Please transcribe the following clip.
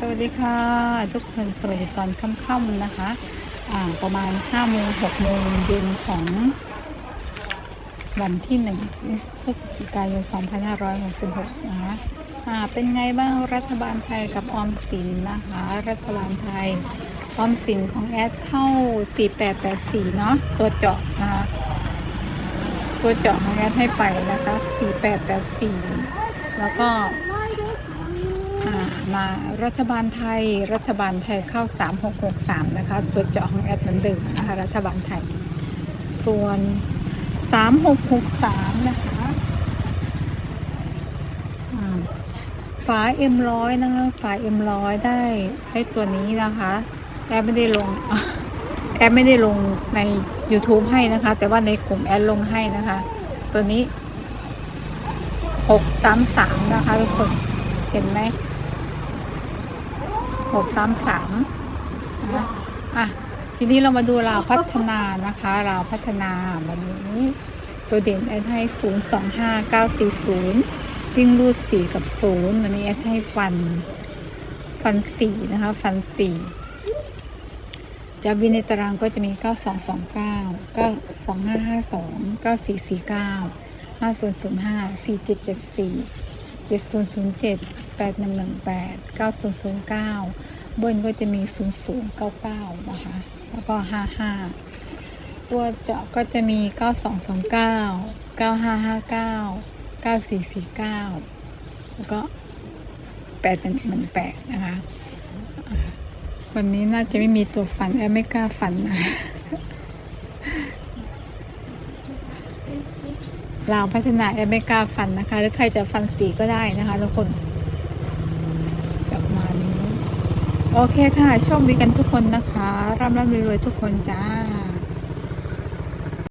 สวัสดีค่ะ ทุกคนสวัสดีตอนค่ำๆนะคะอ่าประมาณ5โมง6โมงเย็นของวันที่1พฤศจิกายน2566นะคะอ่าเป็นไงบ้างรัฐบาลไทยกับออมสินนะคะ รัฐบาลไทยออมสินของแอดเข้า 4884 เนาะตัวเจาะนะคะตัวเจาะของแอดให้ไปนะคะ 4884 แล้วก็ มารัฐบาลไทย รัฐบาลไทยเข้า 3663 นะคะ ตัวเจาะของแอดเหมือนเดิมนะคะ รัฐบาลไทย ส่วน 3663 นะคะอ่าฝา M100 นะคะฝา M100 ได้ได้ตัวนี้นะคะแอดไม่ได้ลงแอดไม่ได้ลงใน YouTube ให้นะคะ แต่ว่าในกลุ่มแอดลงให้นะคะ ตัวนี้ 633 นะคะทุกคนเห็นไหม หกสามสามนะอะทีนี้เรามาดูราวพัฒนานะคะราวพัฒนาวันนี้ตัวเด่นแอดให้ศูนย์สองห้าเก้าสี่ศูนย์วิ่งรูดสี่กับศูนย์วันนี้แอดให้ฟัน ฟันสี่นะคะ ฟันสี่จะวินในตารางก็จะมีเก้าสอง สองเก้าเก้าสองห้าห้าสองเก้าสี่สี่เก้าห้าศูนย์ศูนย์ห้าสี่เจ็ดเจ็ดสี่เจ็ดศูนย์ศูนย์เจ็ดแปดหนึ่งหนึ่งแปดเก้าศูนย์ศูนย์เก้าบนก็จะมีศูนย์ศูนย์เก้าเก้านะคะ แล้วก็ห้าห้าตัวเจาะก็จะมีเก้าสองสองเก้าเก้าห้าห้าเก้าเก้าสี่สี่เก้าแล้วก็แปดจะหนึ่งแปดนะคะ วันนี้น่าจะไม่มีตัวฟันแอไม่กล้าฟันนะลาวพัฒนาแอเมริกาฟันนะคะ หรือใครจะฟันสีก็ได้นะคะทุกคนจะประมาณนี้ โอเคค่ะ โชคดีกันทุกคนนะคะร่ำร่ำรวยๆทุกคนจ้า